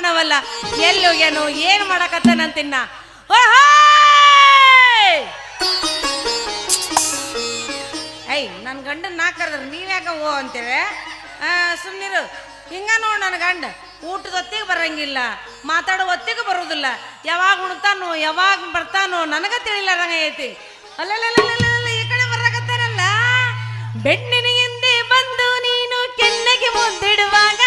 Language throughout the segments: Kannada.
ಕಾರಣವಲ್ಲ. ಎಲ್ಲಿ ಹೋಗ್ಯಾನು ಏನ್ ಮಾಡಕತ್ತಾನಂತಿನ್ನ! ಐ ನನ್ನ ಗಂಡನ ನಾ ಕರೆದ್ರೆ ನೀವ್ಯಾಕ ಓ ಅಂತೇವೆ? ಸುಮ್ಮನಿರು ಹಿಂಗ ನೋಡು ನನ್ನ ಗಂಡ. ಊಟದ ಹೊತ್ತಿಗೆ ಬರಂಗಿಲ್ಲ. ಮಾತಾಡೋ ಹೊತ್ತಿಗೆ ಬರೋದಿಲ್ಲ. ಯಾವಾಗ ಉಣ್ತಾನೋ, ಯಾವಾಗ ಬರ್ತಾನೋ, ನನಗ ತಿಳಿಲಾರಂಗ ಐತಿ. ಅಲ್ಲಲ್ಲ ಈ ಕಡೆ ಬರಕತ್ತಾರಲ್ಲ ಬೆಣ್ಣಿನ ಹಿಂದೆ ಬಂದು ನೀನು ಕೆನ್ನೆಗೆ ಮುದ್ದಿಡುವಾಗ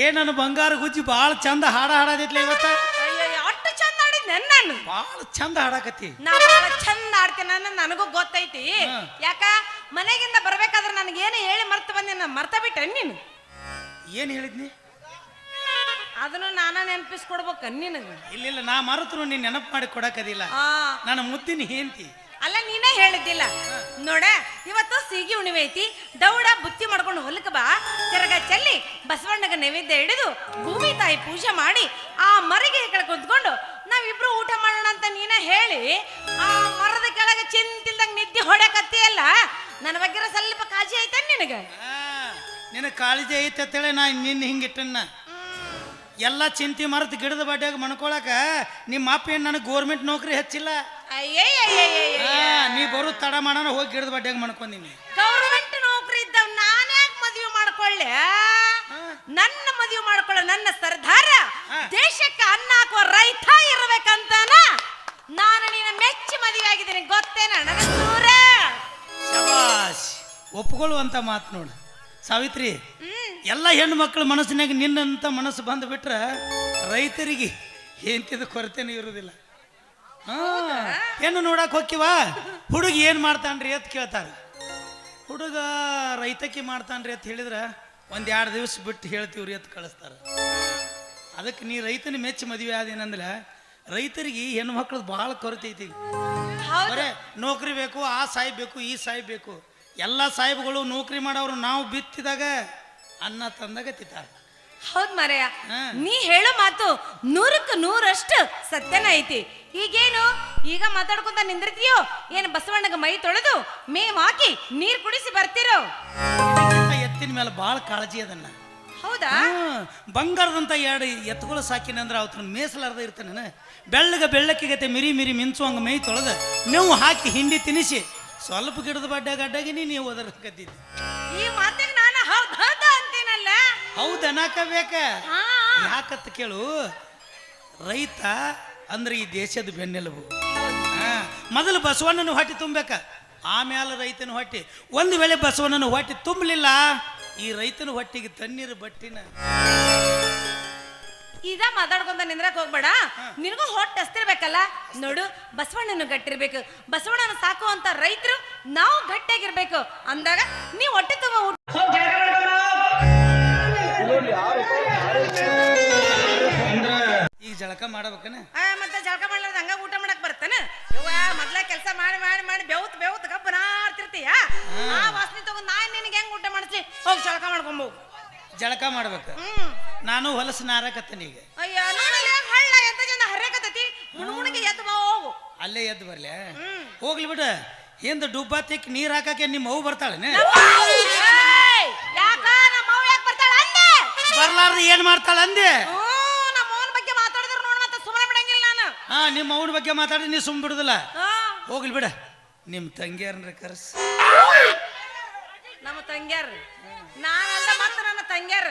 ಏನನ್ನು ಬಂಗಾರ ಗುಜ್ಜಿ ಭಾಳ ಚಂದ ಹಾಡ ಹಾಡೋದಿತ್ಲ ಇವತ್ತ? ಅಯ್ಯಯ್ಯ, ಅಷ್ಟು ಚಂದ ಆಡಿದ್ನೆ ನಾನು ಭಾಳ ಚಂದ ಹಾಡಾಕತ್ತಿ. ನಾ ಬಹಳ ಚಂದ ಆಡ್ತೇನೆ ಅನ್ನೋದು ನನಗೂ ಗೊತ್ತೈತಿ. ಹಾ. ಯಾಕ? ಮನೆಗಿಂದ ಬರ್ಬೇಕಾದ್ರೆ ನನಗೇನು ಹೇಳಿ ಮರ್ತು ಬಂದೆ ನಾನು ಮರ್ತ ಬಿಟ್ಟೆ ನೀನು? ಏನು ಹೇಳಿದ್ನಿ? ಅದನ್ನು ನಾನ ನೆನಪಿಸ್ಕೊಡ್ಬೇಕ ನಿನಗೆ. ಇಲ್ಲಿಲ್ಲ ನಾ ಮರುತ್ರು ನೀನ್ ನೆನಪು ಮಾಡಿ ಕೊಡಕದಿಲ್ಲ ಆ ನನ್ನ ಮುದ್ದಿನ ಹೇಳ್ತಿ ಅಲ್ಲ ನೀನೇ ಹೇಳಿದ್ದಿಲ್ಲ. ನೋಡ ಇವತ್ತು ಸೀಗಿ ಉಣಿವೆ ಐತಿ. ದೌಡ ಬುತ್ತಿ ಮಾಡ್ಕೊಂಡು ಹೊಲಕ್ಕೆ ಬಾ. ಚರಗ ಚೆಲ್ಲಿ ಬಸವಣ್ಣಗ ನೈವೇದ್ಯ ಹಿಡಿದು ಭೂಮಿ ತಾಯಿ ಪೂಜೆ ಮಾಡಿ ಆ ಮರಿಗೆ ಕೆಳಗೆ ಕುಂತ್ಕೊಂಡು ನಾವಿಬ್ರು ಊಟ ಮಾಡೋಣ ಅಂತ ನೀನ ಹೇಳಿ ಆ ಮರದ ಕೆಳಗೆ ಚಿಂತಿಲ್ದಂಗ ನಿದ್ದೆ ಹೊಡ್ಯಾಕತ್ತೀಯಲ್ಲ? ನನ್ನ ಬಗ್ಗೆ ಸ್ವಲ್ಪ ಕಾಳಜಿ ಐತ ನಿನಗೆ? ನಿನ್ನ ಕಾಳಜಿ ಐತೆ ಅಂತೇಳಿ ನಾ ನಿನ್ನ ಹಿಂಗಿಟ್ಟನ್ನ ಎಲ್ಲ ಚಿಂತೆ ಮರೆತು ಗಿಡದ ಬಡ್ಡಿಯಾಗ ಮಣ್ಕೊಳಕ ನಿಮ್ಮ ಅಪ್ಪ ಏನು ನನಗೆ ಗೋರ್ಮೆಂಟ್ ನೌಕರಿ ಹಚ್ಚಿಲ್ಲ. ಆ, ನೀ ಬರು ತಡ ಮಾಡೋಣ ಹೋಗಿ ಗಿಡದ ಬಡ್ಡೆಗೆ ಮಾಡ್ಕೊಂಡಿನಿ ಗೌರ್ಮೆಂಟ್ ನೌಕರಿ ಇದ್ದವ್ ನಾನ್ಯಾಕೆ ಮದುವೆ ಮಾಡ್ಕೊಳ್ಳೆ ನನ್ನ ಮದುವೆ ಮಾಡ್ಕೊಳ್ಳೋ ನನ್ನ ಸರ್ದಾರ ದೇಶಕ್ಕೆ ಅನ್ನ ಹಾಕುವ ರೈತ ಇರ್ಬೇಕಂತಾನ ನಾನು ನಿನ್ನ ಮೆಚ್ಚಿ ಮದುವೆ ಆಗಿದ್ದೀನಿ ಗೊತ್ತೇನ? ನನಗೆ ದೂರ ಶಬಾಷ್ ಒಪ್ಕೊಳ್ಳುವಂತ ಮಾತು ನೋಡು. ಸಾವಿತ್ರಿ ಎಲ್ಲ ಹೆಣ್ಣು ಮಕ್ಕಳ ಮನಸ್ಸಿನಾಗ ನಿನ್ನಂತ ಮನಸ್ಸು ಬಂದು ಬಿಟ್ರೆ ರೈತರಿಗೆ ಎಂತಿದ ಕೊರತೆನೂ ಇರುವುದಿಲ್ಲ. ಹೆಣ್ಣು ನೋಡಕ್ ಹೋಕ್ಕಿವ ಹುಡುಗ ಏನು ಮಾಡ್ತಾನ್ರಿ ಅಂತ ಕೇಳ್ತಾರೆ. ಹುಡುಗ ರೈತಕಿ ಮಾಡ್ತಾನ್ರಿ ಅಂತ ಹೇಳಿದ್ರೆ ಒಂದ್ ಎರಡು ದಿವಸ ಬಿಟ್ಟು ಹೇಳ್ತೀವ್ರಿ ಅಂತ ಕಳಿಸ್ತಾರೆ. ಅದಕ್ಕೆ ನೀ ರೈತನ ಮೆಚ್ಚಿ ಮದುವೆ ಆದೇನಂದ್ರೆ ರೈತರಿಗೆ ಹೆಣ್ಣು ಮಕ್ಳದ್ದು ಭಾಳ ಕೊರತೆ ಐತಿ. ಬರೇ ನೌಕರಿ ಬೇಕು ಆ ಸಾಹಿಬ್ ಬೇಕು ಈ ಸಾಹೇಬ್ ಬೇಕು. ಎಲ್ಲ ಸಾಹೇಬ್ಗಳು ನೌಕರಿ ಮಾಡೋರು ನಾವು ಬಿತ್ತಿದಾಗ ಅನ್ನ ತಂದಾಗ ತಿಂತಾರೆ. ಹೌದ್ ಮರೆಯ. ನೀ ಹೇಳೋ ಮಾತು ನೂರಕ್ಕೆ ನೂರಷ್ಟು ಸತ್ಯನ ಐತಿ. ಈಗೇನು? ಈಗ ಮಾತಾಡ್ಕೊಂತ ನಿಂದಿರ್ತೀಯೋ? ಏನು ಬಸವಣ್ಣಗ ಮೈ ತೊಳೆದು ಮೇವ್ ಹಾಕಿ ನೀರ್ ಕುಡಿಸಿ ಬರ್ತಿರೋ? ಎತ್ತಿನ ಮೇಲೆ ಭಾಳ ಕಾಳಜಿ ಅದನ್ನ. ಹೌದಾ. ಬಂಗಾರದಂತ ಎರಡು ಎತ್ತುಗಳು ಸಾಕಿನಂದ್ರೆ ಅವತ್ರ ಮೇಸಲಾರ್ದ ಇರ್ತಾನೆ ಬೆಳ್ಳಗ ಬೆಳ್ಳಕ್ಕಿಗತೆ ಮಿರಿ ಮಿರಿ ಮಿಂಚುವಂಗ ಮೈ ತೊಳೆದ ಮೇವು ಹಾಕಿ ಹಿಂಡಿ ತಿನಿಸಿ ಸ್ವಲ್ಪ ಗಿಡದ ಬಡ್ಡ ಗಡ್ಡಾಗಿ ನೀವು ಒದರ್ಕತ್ತಿದ್ದೆ ಈ ಮಾತಿಗೆ ನಾನು ಹೌದ್ ಹೌದು ಅನ್ನಕ ಬೇಕ ಹಾ. ಯಾಕತ್ತ ಕೇಳು? ರೈತ ಅಂದ್ರೆ ಈ ದೇಶದ ಬೆನ್ನೆಲುಬು. ಮೊದಲು ಬಸವಣ್ಣನ ಹೊಟ್ಟೆ ತುಂಬಬೇಕ. ಆಮೇಲೆ ರೈತನ ಹೊಟ್ಟೆ. ಒಂದು ವೇಳೆ ಬಸವಣ್ಣನ ಹೊಟ್ಟೆ ತುಂಬಲಿಲ್ಲ ಈ ರೈತನ ಹೊಟ್ಟೆಗೆ ತಣ್ಣೀರು ಬಟ್ಟಿನ. ಈಗ ಮಾತಾಡ್ಕೊಂತ ನಿಂದ್ರಕ್ ಹೋಗ್ಬೇಡ. ನಿನಗೂ ಹೊಟ್ಟೆ ಹಸ್ತಿರ್ಬೇಕಲ್ಲ? ನೋಡು ಬಸವಣ್ಣನ ಗಟ್ಟಿರ್ಬೇಕು. ಬಸವಣ್ಣನ ಸಾಕುವಂತ ರೈತರು ನಾವು ಗಟ್ಟಿಯಾಗಿರ್ಬೇಕು. ಅಂದಾಗ ನೀ ಹೊಟ್ಟೆ ತುಂಬ ಜಳಕ ಮಾಡಬೇಕನ? ಆ, ಮತ್ತೆ ಜಳಕ ಮಾಡ್ಲಾರ್ದ ಹಂಗ ಊಟ ಮಾಡಕ್ ಬರ್ತಾನ? ಯವ್ವ ಮೊದ್ಲ ಕೆಲಸ ಮಾಡಿ ಮಾಡಿ ಮಾಡಿ ಬೆವತ್ ಬೆವತ್ ಕಬ್ಬ ನಾರ್ತಿರ್ತೀಯ ಆ ವಾಸನೆ ತಗೊಂಡ್ ನಾ ನಿನಗೆ ಹೆಂಗ್ ಊಟ ಮಾಡಿಸ್ಲಿ ಹೋಗ್ ಜಳಕ ಮಾಡ್ಕೊಂಬೋ. ಜಳಕ ಮಾಡ್ಬೇಕು. ಹ್ಮ್. ನಾನು ಹೊಲಸು ನಾರಕತ್ತೇನೆ ಈಗ. ಅಯ್ಯ ನೋಡಲ್ಲ ಹಳ್ಳ ಎಂತ ಜನ ಹರ್ಯಾಕತ್ತೈತಿ? ಮುಣುಗುಣಿಗೆ ಎದ್ದು ಬಾ ಹೋಗು. ಅಲ್ಲೇ ಎದ್ದು ಬರ್ಲೆ ಹ್ಮ್. ಹೋಗ್ಲಿ ಬಿಡು. ಹಿಂದ ಡುಬ್ಬಾ ತಿಕ್ ನೀರ್ ಹಾಕಕ್ಕೆ ನಿಮ್ಮ ಅವ್ವ ಬರ್ತಾಳೆ ಏಯ್! ಯಾಕ ನಮ್ಮ ಅವ್ವ ಯಾಕೆ ಬರ್ತಾಳ ಅಂದೆ? ಬರ್ಲಾರ್ದ ಏನ್ ಮಾಡ್ತಾಳ ಅಂದೆ ಹ್ಞೂ ನಮ್ಮ ಅವನ ಬಗ್ಗೆ ಮಾತಾಡಿದ್ರು ನೋಡ್ ಮತ್ತೆ ಸುಮ್ಮನೆ ಬಿಡಂಗಿಲ್ಲ ನಾನು ಹಾ ನಿಮ್ಮ ಅವನ ಬಗ್ಗೆ ಮಾತಾಡಿ ನೀ ಸುಮ್ ಬಿಡುದಿಲ್ಲ. ಹೋಗ್ಲಿ ಬಿಡ. ನಿಮ್ಮ ತಂಗಿಯರ್ನ ಕರ್ಸ್. ನಮ್ಮ ತಂಗ್ಯಾರ. ನಾನಲ್ಲ ಮತ್ತೆ ನನ್ನ ತಂಗ್ಯಾರ.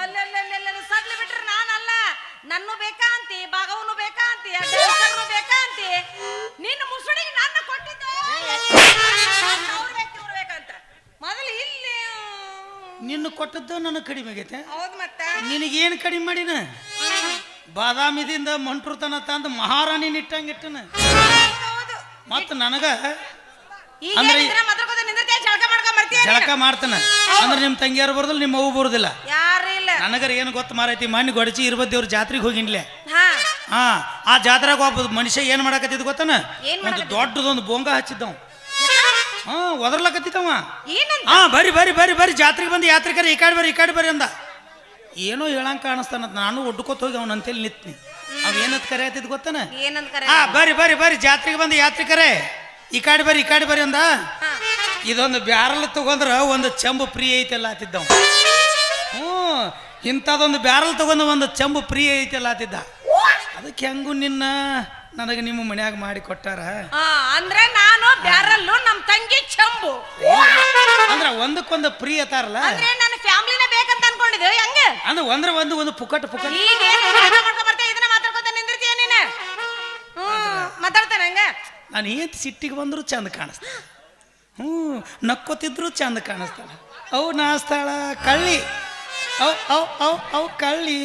ಅಲ್ಲಲ್ಲಲ್ಲ ಸಡ್ಲಿ ಬಿಟ್ರೆ ನಾನಲ್ಲ. ನನ್ನೂ ಬೇಕಾ ಅಂತಿ ಭಾಗವನು ಬೇಕಾ ಅಂತಿ ಡ್ಯಾನ್ಸರ್ನು ಬೇಕಾ ಅಂತಿ? ನಿನ್ನ ಮುಸುಡಿಗೆ ನನ್ನ ಕೊಟ್ಟಿದ್ದೆ. ಅವ್ರು ಬೇಕು ಇವ್ರು ಬೇಕಂತ? ಮೊದಲು ಇಲ್ಲಿ ನಿನ್ನ ಕೊಟ್ಟದ್ದು ನನಗೆ ಕಡಿಮೆ ಆಗೈತೆ. ಹೌದು ಮತ್ತೆ. ನಿನಗೇನು ಕಡಿಮೆ ಮಾಡಿನ? ಬಾದಾಮಿದಿಂದ ಮಂಟ್ರುತನ ತಂದು ಮಹಾರಾಣಿ ನಿಟ್ಟಂಗಿಟ್ಟನ ಇಟ್ಟನ. ಮತ್ತು ನನಗ ಅಂದ್ರೆ- ಜಳಕ ಮಾಡ್ತಾನ. ಅಂದ್ರೆ ನಿಮ್ಮ ತಂಗಿಯಾರು ಬರೋದಿಲ್ಲ ನಿಮ್ಮ ಅವು ಬರುದಿಲ್ಲ. ನನಗರ ಏನು ಗೊತ್ತು ಮಾರೈತಿ ಮಣ್ಣು ಗೊಡಚಿ ಇರ್ಬದ್ದೇವ್ರ ಜಾತ್ರೆಗೆ ಹೋಗಿನ್ಲೆ. ಹಾ. ಆ ಜಾತ್ರೆಗ ಒಬ್ಬ ಮನುಷ್ಯ ಏನು ಮಾಡಕತ್ತಿದ್ ಗೊತ್ತಾನ? ಒಂದು ದೊಡ್ಡದೊಂದು ಬೊಂಗ ಹಚ್ಚಿದ್ದವ್. ಹಾ ಒದರ್ಲಕತ್ತಿದ್ದವ. ಹಾ ಬರಿ ಬರಿ ಬರಿ ಬರಿ ಜಾತ್ರೆಗೆ ಬಂದು ಯಾತ್ರಿಕರ ಈ ಕಡೆ ಬರ್ರಿ ಈ ಕಡೆ ಬರ್ರಿ ಅಂದ. ಏನೋ ಹೇಳಂಗ ಕಾಣಿಸ್ತಾನ ನಾನು ಒಡ್ಕೋತ ಹೋಗಿ ಅವ್ನ ಅಂತೇಳಿ ನಿತ್ನಿ. ಅವ್ ಏನಂತ ಕರೆ ಆಯ್ತಿದ್ ಗೊತ್ತಾನ? ಏನಂತ ಕರೆ ಹಾ ಬರ್ರಿ ಬರ್ರಿ ಬರ್ರಿ ಜಾತ್ರೆಗೆ ಬಂದು ಯಾತ್ರಿಕರೇ ಈ ಕಾಡಿ ಬರ್ರಿ ಈ ಕಾಡಿ ಬರ್ರಿ ಅಂದ. ಇದೊಂದು ಬ್ಯಾರಲ್ ತಗೊಂಡ್ರ ಒಂದು ಚೆಂಬು ಫ್ರೀ ಐತೆಲ್ಲ ಆತಿದ್ದ ಹ್ಞೂ ಇಂಥದೊಂದು ಬ್ಯಾರಲ್ ತಗೊಂಡು ಒಂದು ಚೆಂಬು ಫ್ರೀ ಐತೆಲ್ಲ ಆತಿದ್ದ. ಅದಕ್ಕೆ ಹೆಂಗು ನಿನ್ನ ನನಗೆ ನಿಮ್ಮ ಮನ್ಯಾಗ ಮಾಡಿ ಕೊಟ್ಟಾರ? ಅಂದ್ರೆ ನಾನು ಬ್ಯಾರಲ್ಲು ನಮ್ಮ ತಂಗಿ ಚಂಬು. ಅಂದ್ರ ಒಂದಕ್ಕೊಂದು ಪ್ರಿಯ ಅತಾರಲ್ಲ ಅಂದ್ರೆ ನನ್ನ ಫ್ಯಾಮಿಲಿನ ಅನ್ಕೊಂಡಿದ್ದೆ ಹೆಂಗ? ಅಂದ್ರೆ ಒಂದ್ರ ಒಂದು ಒಂದು ಪುಕಟ್ ಪುಕಟ್ ಈಗ ಏನ್ ಮಾಡ್ಕೊಂಡ್ ಬರ್ತೀಯ? ಇದನ್ನ ಮಾತಾಡ್ಕೊತ ನಿಂದಿರ್ತೀಯ ನೀನು? ಹ್ಮ್ ಮಾತಾಡ್ತಾನೆ ಹಂಗ. ನಾನು ಏನು ಸಿಟ್ಟಿಗೆ ಬಂದರೂ ಚಂದ ಕಾಣಿಸ್ತ. ಹ್ಞೂ ನಕ್ಕೋತಿದ್ರು ಚಂದ ಕಾಣಿಸ್ತಾಳ. ಅವು ನಾಸ್ತಾಳ ಕಳ್ಳಿ. ಅವ್ ಅವ್ ಅವ್ ಅವ್ ಕಳ್ಳಿ.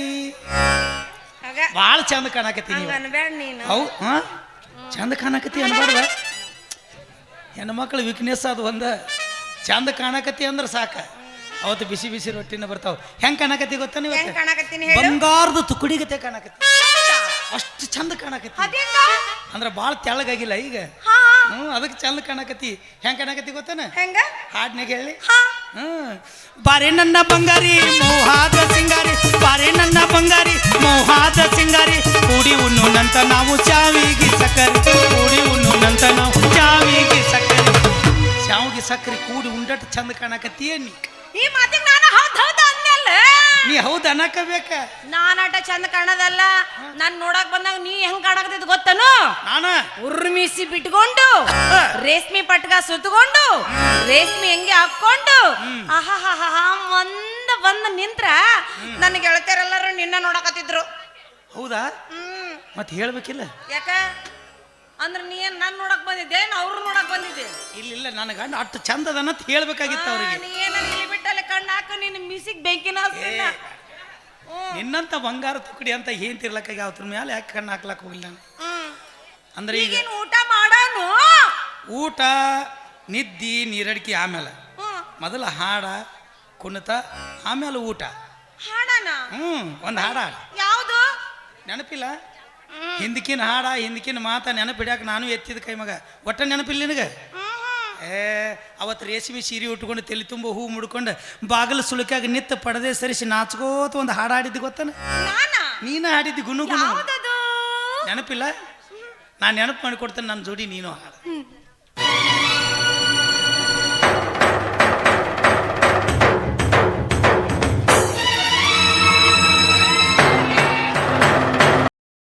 ಆಗ ಭಾಳ ಚಂದ ಕಾಣಕತ್ತೀನಿ ಹಂಗ ಅನ್ಬೇಡ ನೀನು. ಅವು ಹಾಂ? ಚಂದ ಕಾಣಕತ್ತಿ ಅನ್ಬಾರ್ದ? ಹೆಣ್ಮಕ್ಳು ವೀಕ್ನೆಸ್ ಅದು ಒಂದ. ಚಂದ ಕಾಣಕತ್ತಿ ಅಂದ್ರೆ ಸಾಕ. ಅವತ್ತು ಬಿಸಿ ಬಿಸಿ ರೊಟ್ಟಿನ ಬರ್ತಾವ. ಹೆಂಗ್ ಕಾಣಕತ್ತಿ ಗೊತ್ತಾ ನೀವು ಹೆಂಗ್ ಕಾಣಕತ್ತೀನಿ ಹೇಳು? ಬಂಗಾರದ ತುಕಡಿಗತೆ ಕಾಣಕತ್ತಿ. ಅಷ್ಟು ಚಂದ ಕಾಣಕತ್ತಿ. ಅದೇಂಗ ಅಂದ್ರೆ ಭಾಳ ತೆಳ್ಳಗಾಗಿಲ್ಲ ಈಗ. ಹಾ ಹ್ಞೂ ಅದಕ್ಕೆ ಚಂದ ಕಾಣಕತ್ತಿ. ಹೆಂಗ್ ಕಾಣಕತ್ತಿ ಗೊತ್ತಾನ ಹೆಂಗ? ಹಾಡ್ನಾಗ ಹೇಳಿ. ಹಾ. ಹ್ಮ್. ಬಾರೆ ನನ್ನ ಬಂಗಾರಿ ಮೋಹಾದ ಸಿಂಗಾರಿ. ಬಾರೆ ನನ್ನ ಬಂಗಾರಿ ಮೋಹಾದ ಸಿಂಗಾರಿ. ಕೂಡಿ ಉಣ್ಣುನಂತ ನಾವು ಚಾವಿಗೆ ಸಕ್ಕರೆ. ಕೂಡಿ ಉಣ್ಣುನಂತ ನಾವು ಚಾವಿಗೆ ಸಕ್ಕರೆ. ಚಾವಿಗೆ ಸಕ್ಕರೆ ಕೂಡಿ ಉಂಡಟ್ ಚಂದ ಕಾಣಕತ್ತೀಯ ನೀ ಈ ಮಾತಿಗೆ ನಾನು ಹೌದ್ ಹೌದ್ ಅಂದಲ್ಲ ನೀ ಹೌದು ಅನ್ನಕಬೇಕ. ನಾನಾಟ ಚಂದ ಕಾಣದಲ್ಲ. ನಾನ್ ನೋಡಕ್ ಬಂದಾಗ ನೀ ಹೆಂಗ್ ಕಾಣಕತ್ತಿದ್ ಗೊತ್ತನು? ನಾನ? ಉರ್ಮಿಸಿ ಬಿಟ್ಕೊಂಡು ರೇಷ್ಮೆ ಪಟ್ಗ ಸುತ್ತಕೊಂಡು ರೇಷ್ಮೆ ಹೆಂಗೆ ಹಾಕೊಂಡು ಆಹಾಹಾಹಾ ಒಂದ ಬಂದ್ ನಿಂತ್ರ ನನ್ನ ಗೆಳತಿಯರೆಲ್ಲರೂ ನಿನ್ನ ನೋಡಕತ್ತಿದ್ರು. ಹೌದಾ? ಹ್ಮ್. ಮತ್ತೆ ಹೇಳ್ಬೇಕಿಲ್ಲ? ಯಾಕ? ಅಂದ್ರ ನೀ ಏನ್ ನನ್ ನೋಡಕ್ ಬಂದಿದ್ದೆ ಏನ್ ಅವ್ರು ನೋಡಕ್ ಬಂದಿದ್ದೆ ಇಲ್ಲ ಇಲ್ಲ ನನ್ನ ಗಂಡ ಅಷ್ಟು ಚಂದದ ಅಂತ ಹೇಳ್ಬೇಕಾಗಿತ್ತು ಆ, ಅವ್ರಿಗೆ. ನೀ ಏನ ಇಲ್ಲಿ ಬಿಟ್ಟಲ್ಲಿ ಕಣ್ಣು ಹಾಕು ನಿನ್ನ ಮಿಸಿಗ್ ಬೆಂಕಿನ ಹಚ್ತೀನ. ಹ್ಮ್. ನಿನ್ನಂತ ಬಂಗಾರ ತುಕಡಿ ಅಂತ ಏನ್ ತಿರ್ಲಕ್ಕಾಗಿ ಅವ್ರ ಮೇಲೆ ಯಾಕೆ ಕಣ್ಣು ಹಾಕ್ಲಕ್ ಹೋಗಿಲ್ಲ ನಾನು? ಹ್ಮ್. ಅಂದ್ರೆ ಈಗ ಈಗೇನ್ ಊಟ ಮಾಡೋನು? ಊಟ ನಿದ್ದಿ ನೀರಡಿಕೆ ಆಮೇಲೆ. ಹ್ಮ್. ಮೊದಲ ಹಾಡ ಕುಣಿತ ಆಮೇಲೆ ಊಟ. ಹಾಡನ? ಹ್ಞೂ ಒಂದು ಹಾಡ ಹಾಡು. ಯಾವುದು? ನೆನಪಿಲ್ಲ? ಹಿಂದಕ್ಕಿನ ಹಾಡ ಹಿಂದಕ್ಕಿನ ಮಾತ ನೆನಪಿಡ್ಯಾಕ ನಾನು ಎತ್ತಿದ ಕೈ ಮಗ. ಒಟ್ಟ ನೆನಪಿಲ್ಲ ನಿನಗೆ? ಏ ಅವತ್ತು ರೇಷ್ಮೆ ಸೀರೆ ಉಟ್ಕೊಂಡು ತಲೆ ತುಂಬ ಹೂ ಮುಡ್ಕೊಂಡು ಬಾಗಿಲು ಸುಳುಕಾಗ ನಿತ್ತ ಪಡದೆ ಸರಿಸಿ ನಾಚ್ಕೋತ ಒಂದು ಹಾಡು ಹಾಡಿದ್ದು ಗೊತ್ತನ? ನೀನು? ಹಾಡಿದ್ದು ಗುನು ಗುನು ನೆನಪಿಲ್ಲ? ನಾನು ನೆನಪು ಮಾಡಿಕೊಡ್ತೇನೆ ನನ್ನ ಜೋಡಿ ನೀನು ಹಾಡು.